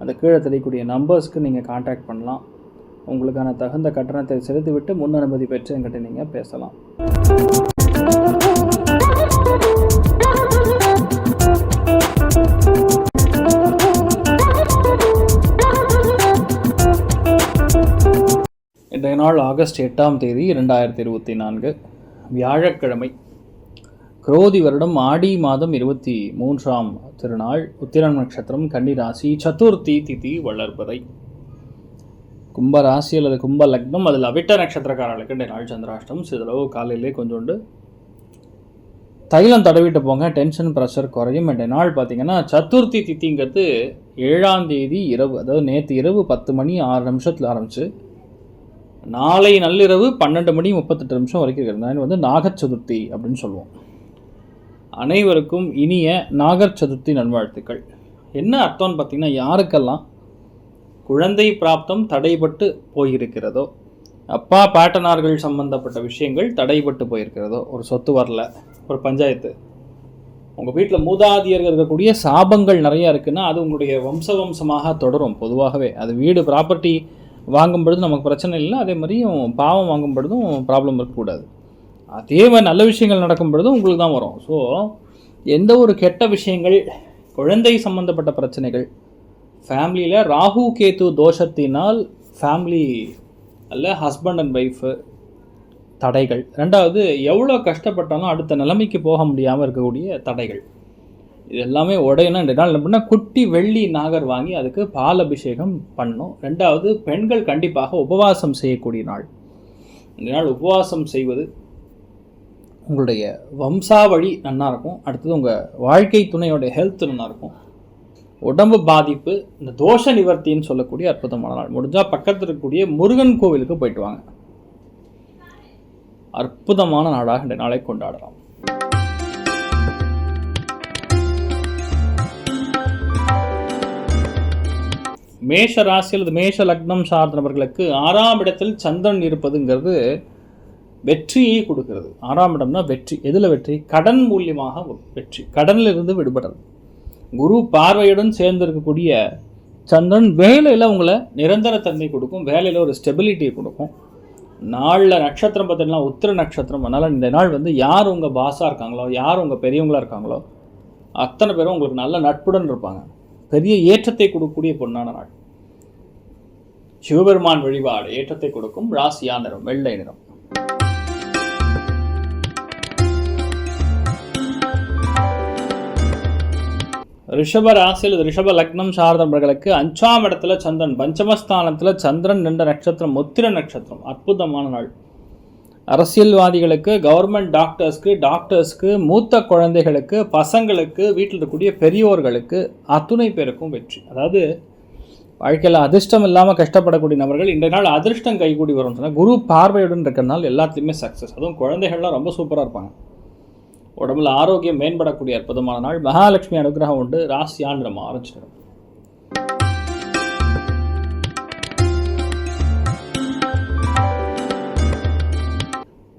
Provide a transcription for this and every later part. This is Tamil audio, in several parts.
அந்த கீழே தெரியக்கூடிய நம்பர்ஸ்க்கு நீங்கள் காண்டாக்ட் பண்ணலாம். உங்களுக்கான தகுந்த கட்டணத்தை செலுத்திவிட்டு முன் அனுமதி பெற்று என்கிட்ட நீங்கள் பேசலாம். இன்றைய நாள் ஆகஸ்ட் எட்டாம் தேதி இரண்டாயிரத்தி இருபத்தி நான்கு. வியாழக்கிழமை. குரோதி வருடம் ஆடி மாதம் இருபத்தி மூன்றாம் திருநாள் உத்திரன் நட்சத்திரம் கன்னிராசி சதுர்த்தி திதி வளர்பறை கும்ப ராசி அல்லது கும்ப லக்னம் அதில் அவிட்ட நட்சத்திரக்காரர்களுக்கு இந்த நாள் சந்திராஷ்டம். சிதளவு காலையிலே கொஞ்சோண்டு தைலம் தடவிட்டு போங்க. டென்ஷன் ப்ரெஷர் குறையும். இந்த நாள் பார்த்தீங்கன்னா சதுர்த்தி திதிங்கிறது ஏழாம் தேதி இரவு அதாவது நேற்று இரவு பத்து மணி ஆறு நிமிஷத்தில் ஆரம்பிச்சு நாளை நள்ளிரவு பன்னெண்டு மணி முப்பத்தெட்டு நிமிஷம் வரைக்கும் இருக்கிறது. வந்து நாக சதுர்த்தி அப்படின்னு சொல்லுவோம். அனைவருக்கும் இனிய நாகர் சதுர்த்தி நல்வாழ்த்துக்கள். என்ன அர்த்தம்னு பார்த்திங்கன்னா யாருக்கெல்லாம் குழந்தை பிராப்தம் தடைபட்டு போயிருக்கிறதோ அப்பா பாட்டனார்கள் சம்பந்தப்பட்ட விஷயங்கள் தடைபட்டு போயிருக்கிறதோ ஒரு சொத்து வரல ஒரு பஞ்சாயத்து உங்கள் வீட்டில் மூதாதியர்கள் இருக்கக்கூடிய சாபங்கள் நிறையா இருக்குன்னா அது உங்களுடைய வம்ச வம்சமாக தொடரும் பொதுவாகவே. அது வீடு ப்ராப்பர்ட்டி வாங்கும் பொழுது நமக்கு பிரச்சனை இல்லை அதே மாதிரியும் பாவம் வாங்கும் பொழுதும் ப்ராப்ளம் இருக்கக்கூடாது. அதே மாதிரி நல்ல விஷயங்கள் நடக்கும் பொழுதும் உங்களுக்கு தான் வரும். ஸோ எந்த ஒரு கெட்ட விஷயங்கள் குழந்தை சம்மந்தப்பட்ட பிரச்சனைகள் ஃபேமிலியில் ராகு கேத்து தோஷத்தினால் ஃபேமிலி அல்ல ஹஸ்பண்ட் அண்ட் ஒய்ஃபு தடைகள். ரெண்டாவது எவ்வளோ கஷ்டப்பட்டாலும் அடுத்த நிலைமைக்கு போக முடியாமல் இருக்கக்கூடிய தடைகள். இது எல்லாமே உடையணும் ரெண்டு நாள் என்ன குட்டி வெள்ளி நாகர் வாங்கி அதுக்கு பால் அபிஷேகம் பண்ணணும். ரெண்டாவது பெண்கள் கண்டிப்பாக உபவாசம் செய்யக்கூடிய நாள். இந்த நாள் உபவாசம் செய்வது உங்களுடைய வம்சாவழி நல்லா இருக்கும். அடுத்தது உங்கள் வாழ்க்கை துணையோடைய ஹெல்த் நல்லா இருக்கும். உடம்பு பாதிப்பு இந்த தோஷ நிவர்த்தின்னு சொல்லக்கூடிய அற்புதமான நாள். முடிஞ்சால் பக்கத்தில் இருக்கக்கூடிய முருகன் கோவிலுக்கு போயிட்டு வாங்க. அற்புதமான நாடாக இந்த நாளை கொண்டாடலாம். மேஷ ராசி அல்லது மேஷ லக்னம் சார்ந்த நபர்களுக்கு ஆறாம் இடத்தில் சந்திரன் இருப்பதுங்கிறது வெற்றியை கொடுக்கிறது. ஆறாம் இடம்னா வெற்றி. எதில் வெற்றி? கடன் மூலியமாக வெற்றி. கடனில் இருந்து விடுபடுறது. குரு பார்வையுடன் சேர்ந்திருக்கக்கூடிய சந்திரன் வேலையில் உங்களை நிரந்தரத்தன்மை கொடுக்கும். வேலையில் ஒரு ஸ்டெபிலிட்டியை கொடுக்கும். நாளில் நட்சத்திரம் பார்த்தீங்கன்னா உத்திர நட்சத்திரம். அதனால் இந்த நாள் வந்து யார் உங்கள் பாஸாக இருக்காங்களோ யார் உங்கள் பெரியவங்களாக இருக்காங்களோ அத்தனை பேரும் உங்களுக்கு நல்ல நட்புடன் இருப்பாங்க. பெரிய ஏற்றத்தை கொடுக்கக்கூடிய பொன்னான நாள். சிவபெருமான் வழிபாடு ஏற்றத்தை கொடுக்கும். ராசியா நிறம் வெள்ளை நிறம். ரிஷப ராசியில் ரிஷப லக்னம் சார்ந்தவர்களுக்கு அஞ்சாம் இடத்துல சந்திரன் பஞ்சமஸ்தானத்தில் சந்திரன் நின்ற நட்சத்திரம் முத்திர நட்சத்திரம் அற்புதமான நாள். அரசியல்வாதிகளுக்கு கவர்மெண்ட் டாக்டர்ஸ்க்கு டாக்டர்ஸ்க்கு மூத்த குழந்தைகளுக்கு பசங்களுக்கு வீட்டில் இருக்கக்கூடிய பெரியோர்களுக்கு அத்துணை பேருக்கும் வெற்றி. அதாவது வாழ்க்கையில் அதிர்ஷ்டம் இல்லாமல் கஷ்டப்படக்கூடிய நபர்கள் இன்றைய நாள் அதிர்ஷ்டம் கைகூடி வரும் சொன்னால் குரு பார்வையுடன் இருக்கிறனால எல்லாத்துலேயுமே சக்ஸஸ் அதுவும் குழந்தைகள்லாம் ரொம்ப சூப்பராக இருப்பாங்க. உடம்புல ஆரோக்கியம் மேம்படக்கூடிய அற்புதமான நாள். மகாலட்சுமி அனுகிரகம் உண்டு. ராசியான்னு நம்ம ஆரம்பிச்சிடும்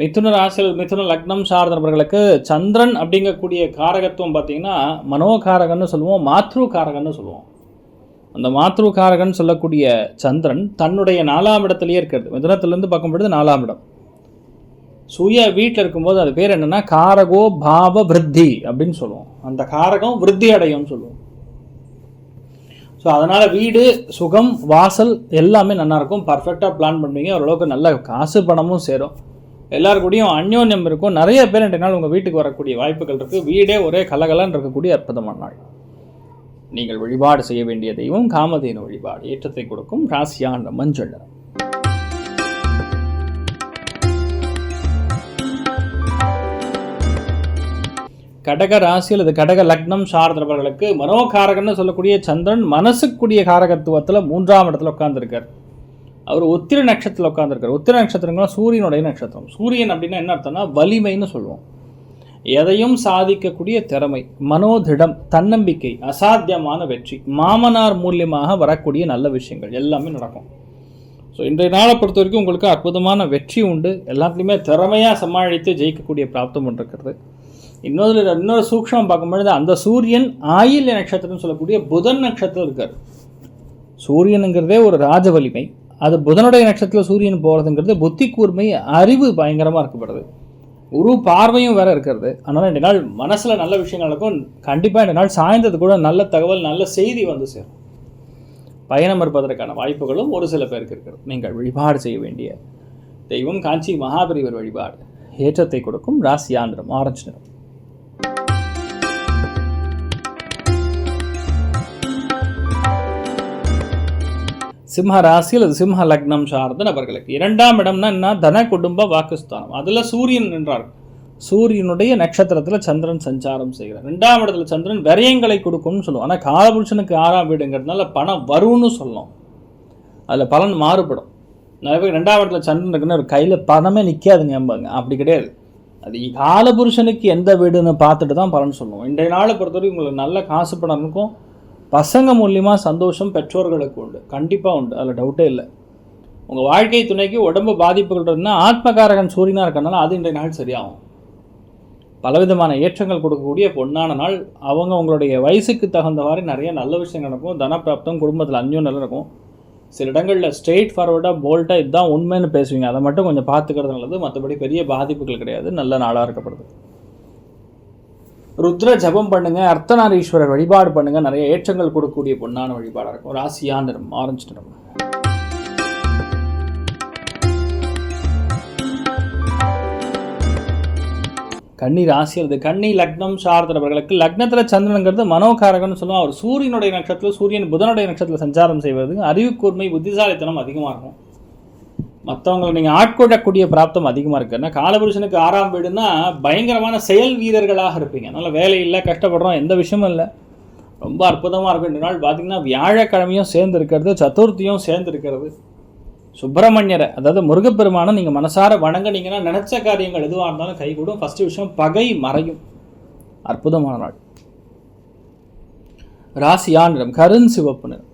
மிதுன ராசியில் மிதுன லக்னம் சார்ந்த நபர்களுக்கு சந்திரன் அப்படிங்கக்கூடிய காரகத்துவம் பார்த்தீங்கன்னா மனோகாரகன்னு சொல்லுவோம் மாத்ரு காரகன்னு சொல்லுவோம். அந்த மாத்ரு காரகன் சொல்லக்கூடிய சந்திரன் தன்னுடைய நாலாம் இடத்துலையே இருக்கிறது. மிதுனத்திலேருந்து பார்க்கும்பொழுது நாலாம் இடம். சுய வீட்டில் இருக்கும்போது அது பேர் என்னென்னா காரகோ பாவ விருத்தி அப்படின்னு சொல்லுவோம். அந்த காரகம் விருத்தி அடையும்னு சொல்லுவோம். ஸோ அதனால் வீடு சுகம் வாசல் எல்லாமே நல்லாயிருக்கும் பர்ஃபெக்டாக பிளான் பண்ணுவீங்க. ஓரளவுக்கு நல்ல காசு பணமும் சேரும். எல்லாரு கூடயும் அந்யோன்யம் இருக்கும். நிறைய பேர் ரெண்டு நாள் உங்கள் வீட்டுக்கு வரக்கூடிய வாய்ப்புகள் இருக்குது வீடே ஒரே கலகலன்னு இருக்கக்கூடிய அற்புதமான நாள். நீங்கள் வழிபாடு செய்ய வேண்டிய தெய்வம் காமதேனு வழிபாடு. ஏற்றத்தை கொடுக்கும். ராசியான மஞ்சள் நிறம். கடக ராசி அல்லது கடக லக்னம் சார்ந்தவர்களுக்கு மனோகாரகன்னு சொல்லக்கூடிய சந்திரன் மனசுக்குரிய காரகத்துவத்தில் மூன்றாம் இடத்துல உட்காந்துருக்கார் அவர் உத்திர நட்சத்திரத்தில் உட்காந்துருக்கார் உத்திர நட்சத்திரங்கள்லாம் சூரியனுடைய நட்சத்திரம். சூரியன் அப்படின்னா என்ன அர்த்தம்னா வலிமைன்னு சொல்லுவோம். எதையும் சாதிக்கக்கூடிய திறமை மனோதிடம் தன்னம்பிக்கை அசாத்தியமான வெற்றி மாமனார் மூலியமாக வரக்கூடிய நல்ல விஷயங்கள் எல்லாமே நடக்கும். ஸோ இன்றைய நாளை பொறுத்த வரைக்கும் உங்களுக்கு அற்புதமான வெற்றி உண்டு. எல்லாத்துலேயுமே திறமையாக சமாளித்து ஜெயிக்கக்கூடிய பிராப்தம் ஒன்று இருக்கிறது. இன்னொரு இன்னொரு சூக்ஷமம் பார்க்கும்பொழுது அந்த சூரியன் ஆயில்ய நட்சத்திரம்னு சொல்லக்கூடிய புதன் நட்சத்திரம் இருக்கார். சூரியனுங்கிறதே ஒரு ராஜ வலிமை. அது புதனுடைய நட்சத்திரத்தில் சூரியன் போகிறதுங்கிறது புத்தி கூர்மை அறிவு பயங்கரமாக இருக்கப்படுது. ஒரு பார்வையும் வேற இருக்கிறது. அதனால் ரெண்டு நாள் மனசில் நல்ல விஷயங்கள் நடக்கும். கண்டிப்பாக ரெண்டு நாள் சாய்ந்தது கூட நல்ல தகவல் நல்ல செய்தி வந்து சேரும். பயணம் இருப்பதற்கான வாய்ப்புகளும் ஒரு சில பேருக்கு இருக்கிறது. நீங்கள் வழிபாடு செய்ய வேண்டிய தெய்வம் காஞ்சி மகாபரிவர் வழிபாடு ஏற்றத்தை கொடுக்கும். ராசியாந்திரம் ஆரஞ்சு நிறம். சிம்ம ராசியில் அது சிம்ம லக்னம் சார்ந்த நபர்களுக்கு. இரண்டாம் இடம்னா என்ன? தன குடும்ப வாக்குஸ்தானம். அதில் சூரியன் நின்றார். சூரியனுடைய நட்சத்திரத்தில் சந்திரன் சஞ்சாரம் செய்கிறார். ரெண்டாம் இடத்துல சந்திரன் விரயங்களை கொடுக்கும்னு சொல்லுவோம். ஆனால் காலபுருஷனுக்கு ஆறாம் வீடுங்கிறதுனால பணம் வரும்னு சொல்லும். அதில் பலன் மாறுபடும். நிறைய பேர் ரெண்டாம் இடத்துல சந்திரன் இருக்குன்னு ஒரு கையில் பணமே நிற்காதுங்க அம்பாங்க அப்படி கிடையாது. அது காலபுருஷனுக்கு எந்த வீடுன்னு பார்த்துட்டு தான் பலன் சொல்லுவோம். இன்றைய நாளை பொறுத்தவரைக்கும் உங்களுக்கு நல்ல காசு பணம் இருக்கும். பசங்க மூலியமாக சந்தோஷம் பெற்றோர்களுக்கு உண்டு. கண்டிப்பாக உண்டு. அதில் டவுட்டே இல்லை. உங்கள் வாழ்க்கை துணைக்கு உடம்பு பாதிப்புகள் இருந்தால் ஆத்மகாரகன் சூரியனாக இருக்கனால அது இன்றைய நாள் சரியாகும். பலவிதமான ஏற்றங்கள் கொடுக்கக்கூடிய பொன்னான நாள். அவங்க உங்களுடைய வயசுக்கு தகுந்தவாறு நிறைய நல்ல விஷயங்கள் நடக்கும். தனப்பிராப்தம் குடும்பத்தில் அந்யோம் நல்லா இருக்கும் சில இடங்களில் ஸ்ட்ரெயிட் ஃபார்வர்டாக போல்ட்டாக இதுதான் உண்மைன்னு பேசுவீங்க. அதை மட்டும் கொஞ்சம் பார்த்துக்கிறது நல்லது. மற்றபடி பெரிய பாதிப்புகள் கிடையாது. நல்ல நாளாக இருக்கப்படுது. ருத்ர ஜபம் பண்ணுங்க அர்த்தநாரீஸ்வரர் வழிபாடு பண்ணுங்க நிறைய ஏற்றங்கள் கொடுக்கக்கூடிய பொன்னான வழிபாடாக இருக்கும். ராசியா நிறம் ஆரஞ்சு நிறம். கன்னி ராசி அல்லது கன்னி லக்னம் சார்ந்தவர்களுக்கு லக்னத்தில் சந்திரனுங்கிறது மனோகாரகம்னு சொல்லுவோம். அவர் சூரியனுடைய நட்சத்திரத்தில் சூரியன் புதனுடைய நட்சத்திரத்தில் சஞ்சாரம் செய்வது அறிவுக்கூர்மை புத்திசாலித்தனம் அதிகமாக இருக்கும். மற்றவங்களை நீங்கள் ஆட்கொள்ளக்கூடிய பிராப்தம் அதிகமாக இருக்குது ஏன்னா காலபுருஷனுக்கு ஆறாம் வீடுனா பயங்கரமான செயல் வீரர்களாக இருப்பீங்க. அதனால் வேலை இல்லை கஷ்டப்படுறோம் எந்த விஷயமும் இல்லை. ரொம்ப அற்புதமாக இருக்கும். இந்த நாள் பார்த்தீங்கன்னா வியாழக்கிழமையும் சேர்ந்து இருக்கிறது சதுர்த்தியும் சேர்ந்து இருக்கிறது. சுப்பிரமணியரை அதாவது முருகப்பெருமானை நீங்கள் மனசார வணங்குனீங்கன்னா நினச்ச காரியங்கள் எதுவாக இருந்தாலும் கைகூடும் ஃபஸ்ட்டு விஷயம் பகை மறையும். அற்புதமான நாள். ராசியா நிறம் கருண் சிவப்பு நிறம்.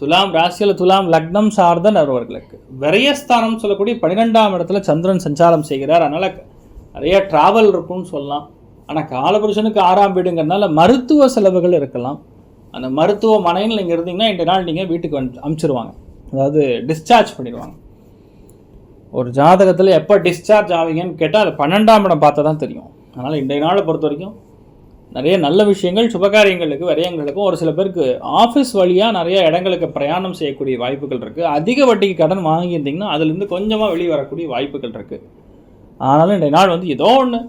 துலாம் ராசியில் துலாம் லக்னம் சார்ந்த நபர்களுக்கு. விரயஸ்தானம் சொல்லக்கூடிய பன்னிரெண்டாம் இடத்துல சந்திரன் சஞ்சாரம் செய்கிறார். அதனால் நிறைய டிராவல் இருக்கும்னு சொல்லலாம். ஆனால் காலபுருஷனுக்கு ஆறாம் வீடுங்கிறதுனால மருத்துவ செலவுகள் இருக்கலாம். அந்த மருத்துவமனையில் நீங்கள் இருந்தீங்கன்னா இந்த நாள் நீங்கள் வீட்டுக்கு வந்து அமுச்சிருவாங்க. அதாவது டிஸ்சார்ஜ் பண்ணிடுவாங்க. ஒரு ஜாதகத்தில் எப்போ டிஸ்சார்ஜ் ஆவீங்கன்னு கேட்டால் அது பன்னெண்டாம் இடம் பார்த்தா தான் தெரியும். அதனால் இன்றைய நாளை பொறுத்த வரைக்கும் நிறைய நல்ல விஷயங்கள் சுபகாரியங்களுக்கு விரயங்களுக்கும் ஒரு சில பேருக்கு ஆஃபீஸ் வழியாக நிறைய இடங்களுக்கு பிரயாணம் செய்யக்கூடிய வாய்ப்புகள் இருக்குது அதிக வட்டிக்கு கடன் வாங்கியிருந்தீங்கன்னா அதுலேருந்து கொஞ்சமாக வெளியே வரக்கூடிய வாய்ப்புகள் இருக்குது ஆனாலும் இன்றைய நாள் வந்து ஏதோ ஒன்று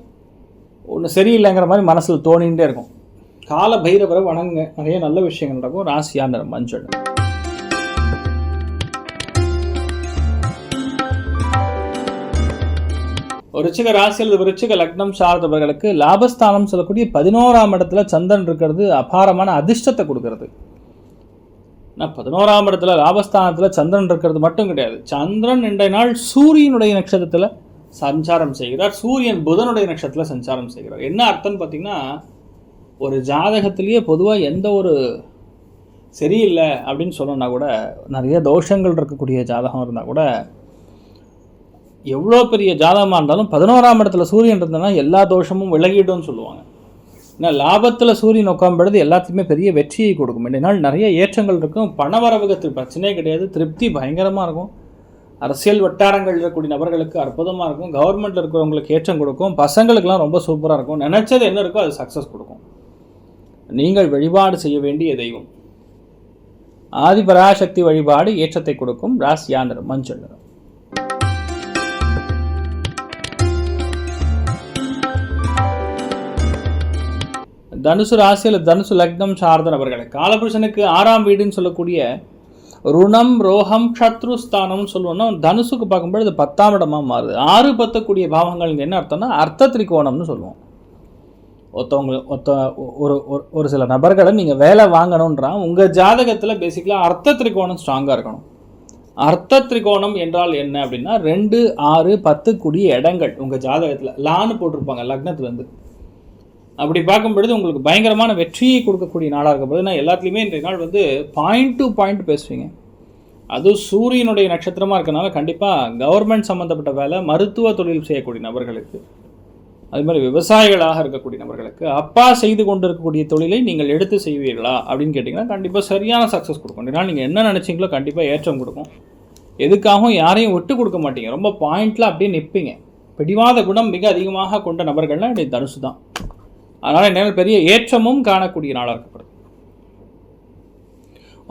ஒன்று சரியில்லைங்கிற மாதிரி மனசில் தோணிகிட்டே இருக்கும். கால பைரவரை வணங்குங்க. நிறைய நல்ல விஷயங்கள் நடக்கும். ராசியான நிறம் மஞ்சள். விருச்சிக ராசி அல்லது விருச்சிக லக்னம் சார்ந்தவர்களுக்கு லாபஸ்தானம் சொல்லக்கூடிய பதினோராம் இடத்துல சந்திரன் இருக்கிறது அபாரமான அதிர்ஷ்டத்தை கொடுக்கறது. நான் பதினோராம் இடத்துல லாபஸ்தானத்தில் சந்திரன் இருக்கிறது மட்டும் கிடையாது. சந்திரன் இன்றைய நாள் சூரியனுடைய நட்சத்திரத்தில் சஞ்சாரம் செய்கிறார். சூரியன் புதனுடைய நட்சத்திரத்தில் சஞ்சாரம் செய்கிறார். என்ன அர்த்தம்னு பார்த்தீங்கன்னா ஒரு ஜாதகத்திலேயே பொதுவாக எந்த ஒரு சரியில்லை அப்படின்னு சொன்னோன்னா கூட நிறைய தோஷங்கள் இருக்கக்கூடிய ஜாதகம் இருந்தால் கூட எவ்வளோ பெரிய ஜாதகமாக இருந்தாலும் பதினோராம் இடத்துல சூரியன் இருந்ததுன்னா எல்லா தோஷமும் விலகிடும்னு சொல்லுவாங்க. ஏன்னா லாபத்தில் சூரியன் உட்காம்படுது எல்லாத்துக்குமே பெரிய வெற்றியை கொடுக்கும். இந்த நாள் நிறைய ஏற்றங்கள் இருக்கும். பணவரவுகத்தில் பிரச்சனையே கிடையாது. திருப்தி பயங்கரமாக இருக்கும். அரசியல் வட்டாரங்கள் இருக்கக்கூடிய நபர்களுக்கு அற்புதமாக இருக்கும். கவர்மெண்ட்டில் இருக்கிறவங்களுக்கு ஏற்றம் கொடுக்கும். பசங்களுக்கெல்லாம் ரொம்ப சூப்பராக இருக்கும். நினச்சது என்ன இருக்கோ அது சக்ஸஸ் கொடுக்கும். நீங்கள் வழிபாடு செய்ய வேண்டிய தெய்வம். ஆதிபராசக்தி வழிபாடு ஏற்றத்தை கொடுக்கும். ராசியா நிறம் மஞ்சள் நிறம். தனுசு ராசி அல்லது தனுசு லக்னம் சார்ந்த நபர்கள் காலபுருஷனுக்கு ஆறாம் வீடுன்னு சொல்லக்கூடிய ருணம் ரோகம் க்ஷத்ருஸ்தானம்னு சொல்லுவோம்னா தனுசுக்கு பார்க்கும்போது பத்தாம் இடமா மாறுது. ஆறு பத்தக்கூடிய பாவங்கள் என்ன அர்த்தம்னா அர்த்த திரிகோணம்னு சொல்லுவோம். ஒருத்தவங்க ஒருத்த ஒரு ஒரு- ஒரு சில நபர்களை நீங்கள் வேலை வாங்கணுன்றான் உங்கள் ஜாதகத்தில் பேசிக்கலாக அர்த்த திரிகோணம் ஸ்ட்ராங்காக இருக்கணும். அர்த்த திரிகோணம் என்றால் என்ன அப்படின்னா ரெண்டு ஆறு பத்து கூடிய இடங்கள் உங்கள் ஜாதகத்தில். லான்னு போட்டிருப்பாங்க லக்னத்துலேருந்து. அப்படி பார்க்கும் பொழுது உங்களுக்கு பயங்கரமான வெற்றியை கொடுக்கக்கூடிய நாளாக இருக்க போது நான் எல்லாத்துலேயுமே இன்றைய நாள் வந்து பாயிண்ட் டு பாயிண்ட் பேசுவீங்க. அதுவும் சூரியனுடைய நட்சத்திரமாக இருக்கனால கண்டிப்பாக கவர்மெண்ட் சம்மந்தப்பட்ட வேலை மருத்துவ தொழில் செய்யக்கூடிய நபர்களுக்கு அது மாதிரி விவசாயிகளாக இருக்கக்கூடிய நபர்களுக்கு அப்பா செய்து கொண்டு இருக்கக்கூடிய தொழிலை நீங்கள் எடுத்து செய்வீர்களா அப்படின்னு கேட்டிங்கன்னா கண்டிப்பாக சரியான சக்ஸஸ் கொடுக்கும். ஏன்னா நீங்கள் என்ன நினச்சிங்களோ கண்டிப்பாக ஏற்றம் கொடுக்கும். எதுக்காகவும் யாரையும் விட்டு கொடுக்க மாட்டீங்க. ரொம்ப பாயிண்டில் அப்படியே நிற்பீங்க பிடிவாத குணம் மிக அதிகமாக கொண்ட நபர்கள்னால் என்னுடைய தனுசு தான். அதனால் என்ன பெரிய ஏற்றமும் காணக்கூடிய நாளாக இருக்கப்படுது.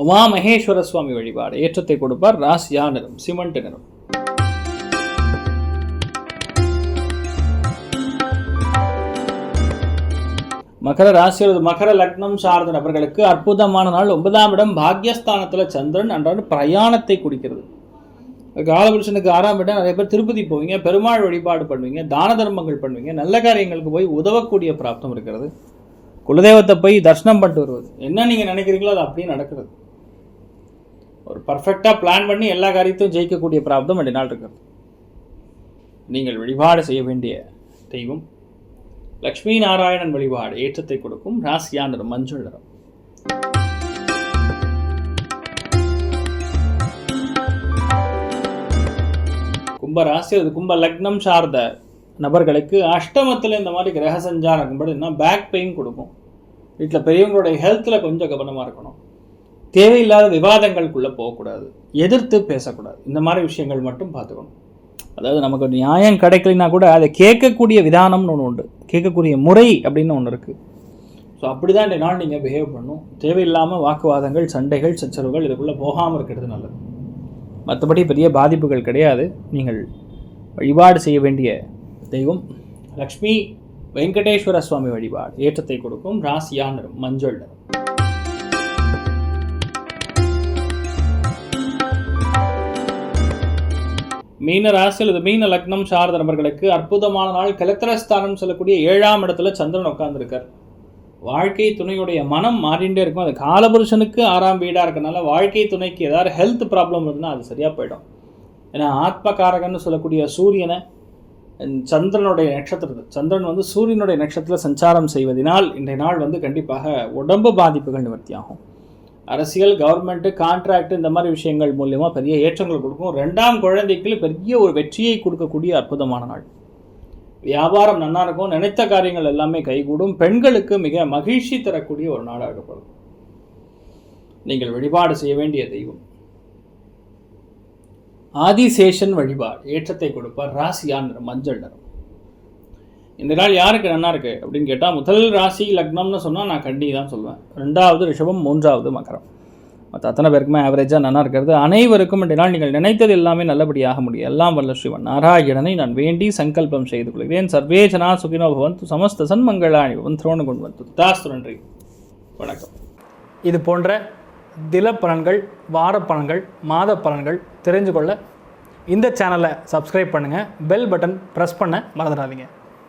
உமா மகேஸ்வர சுவாமி வழிபாடு ஏற்றத்தை கொடுப்பார் ராசியா நிறம் சிமெண்ட் நிறம். மகர ராசி அல்லது மகர லக்னம் சார்ந்த நபர்களுக்கு அற்புதமான நாள். ஒன்பதாம் இடம் பாக்யஸ்தானத்தில் சந்திரன் அன்றாட பிரயாணத்தை குடிக்கிறது காலபுருஷனுக்கு ஆறாம் இடம் நிறைய பேர் திருப்பதி போவீங்க பெருமாள் வழிபாடு பண்ணுவீங்க தான தர்மங்கள் பண்ணுவீங்க நல்ல காரியங்களுக்கு போய் உதவக்கூடிய பிராப்தம் இருக்கிறது. குலதெய்வத்தை போய் தர்ஷனம் பண்ணிட்டு வருவது. என்ன நீங்கள் நினைக்கிறீங்களோ அது அப்படியே நடக்கிறது. ஒரு பர்ஃபெக்டாக பிளான் பண்ணி எல்லா காரியத்தையும் ஜெயிக்கக்கூடிய பிராப்தம் ரெண்டு நாள் இருக்கிறது. நீங்கள் வழிபாடு செய்ய வேண்டிய தெய்வம் லக்ஷ்மி நாராயணன் வழிபாடு ஏற்றத்தை கொடுக்கும் ராசியா நிறம் மஞ்சள் நிறம். கும்ப ராசி அது கும்ப லக்னம் சார்ந்த நபர்களுக்கு அஷ்டமத்தில் இந்த மாதிரி கிரக சஞ்சாரம் இருக்கும்போது என்ன பேக் பெயின் கொடுக்கும். வீட்டில் பெரியவங்களுடைய ஹெல்த்தில் கொஞ்சம் கவனமாக இருக்கணும். தேவையில்லாத விவாதங்களுக்குள்ளே போகக்கூடாது. எதிர்த்து பேசக்கூடாது. இந்த மாதிரி விஷயங்கள் மட்டும் பார்த்துக்கணும். அதாவது நமக்கு நியாயம் கிடைக்கலனா கூட அதை கேட்கக்கூடிய விதானம்னு ஒன்று உண்டு. கேட்கக்கூடிய முறை அப்படின்னு ஒன்று இருக்குது ஸோ அப்படி தான் இந்த நாள் நீங்கள் பிஹேவ் பண்ணும் தேவையில்லாமல் வாக்குவாதங்கள் சண்டைகள் சச்சரவுகள் இதுக்குள்ளே போகாமல் இருக்கிறது நல்லது. மற்றபடி பெரிய பாதிப்புகள் கிடையாது. நீங்கள் வழிபாடு செய்ய வேண்டிய தெய்வம் லக்ஷ்மி வெங்கடேஸ்வர சுவாமி வழிபாடு ஏற்றத்தை கொடுக்கும் ராசியான் நிறம் மஞ்சள் நிறம். மீன ராசி அல்லது மீன லக்னம் சார்ந்த நபர்களுக்கு அற்புதமான நாள். கலத்திரஸ்தானம் சொல்லக்கூடிய ஏழாம் இடத்துல சந்திரன் உட்கார்ந்துருக்கார். வாழ்க்கை துணையுடைய மனம் மாறிண்டே இருக்கும் அது காலபுருஷனுக்கு ஆறாம் வீடாக இருக்கனால வாழ்க்கை துணைக்கு ஏதாவது ஹெல்த் ப்ராப்ளம் இருந்ததுன்னா அது சரியாக போயிடும். ஏன்னா ஆத்மகாரகன்னு சொல்லக்கூடிய சூரியனை சந்திரனுடைய நட்சத்திரத்தில் சந்திரன் வந்து சூரியனுடைய நட்சத்திரத்தில் சஞ்சாரம் செய்வதனால் இன்றைய நாள் வந்து கண்டிப்பாக உடம்பு பாதிப்புகள் நிவர்த்தியாகும். அரசியல் கவர்மெண்ட்டு கான்ட்ராக்ட் இந்த மாதிரி விஷயங்கள் மூலயமா பெரிய ஏற்றங்கள் கொடுக்கும். ரெண்டாம் குழந்தைக்கு பெரிய ஒரு வெற்றியை கொடுக்கக்கூடிய அற்புதமான நாள். வியாபாரம் நல்லா இருக்கும் நினைத்த காரியங்கள் எல்லாமே கைகூடும். பெண்களுக்கு மிக மகிழ்ச்சி தரக்கூடிய ஒரு நாடாக இருக்கப்படும் நீங்கள் வழிபாடு செய்ய வேண்டிய தெய்வம். ஆதிசேஷன் வழிபாடு ஏற்றத்தை கொடுப்பார் ராசியான் நிறம் மஞ்சள் நிறம். இந்த நாள் யாருக்கு நல்லா இருக்கு அப்படின்னு கேட்டால் முதல் ராசி லக்னம்னு சொன்னால் நான் கண்ணி தான் சொல்லுவேன் ரெண்டாவது ரிஷபம் மூன்றாவது மகரம். மற்ற அத்தனை பேருக்குமே ஆவரேஜாக நல்லா இருக்கிறது. அனைவருக்கும் என்றால் நீங்கள் நினைத்தது எல்லாமே நல்லபடியாக முடியும். எல்லாம் வல்ல ஸ்ரீவன் நாராயணனை நான் வேண்டி சங்கல்பம் செய்து கொள்கிறேன். சர்வே ஜனா சுகினோ பவந்து சமஸ்த சன்மங்களாணி பவன் கொண்டு வந்து. தாஸ்து நன்றி. வணக்கம். இது போன்ற தில பலன்கள் வார பலன்கள் மாத பலன்கள் தெரிஞ்சு கொள்ள இந்த சேனலை சப்ஸ்கிரைப் பண்ணுங்கள் பெல் பட்டன் ப்ரெஸ் பண்ண மறந்துடாதீங்க.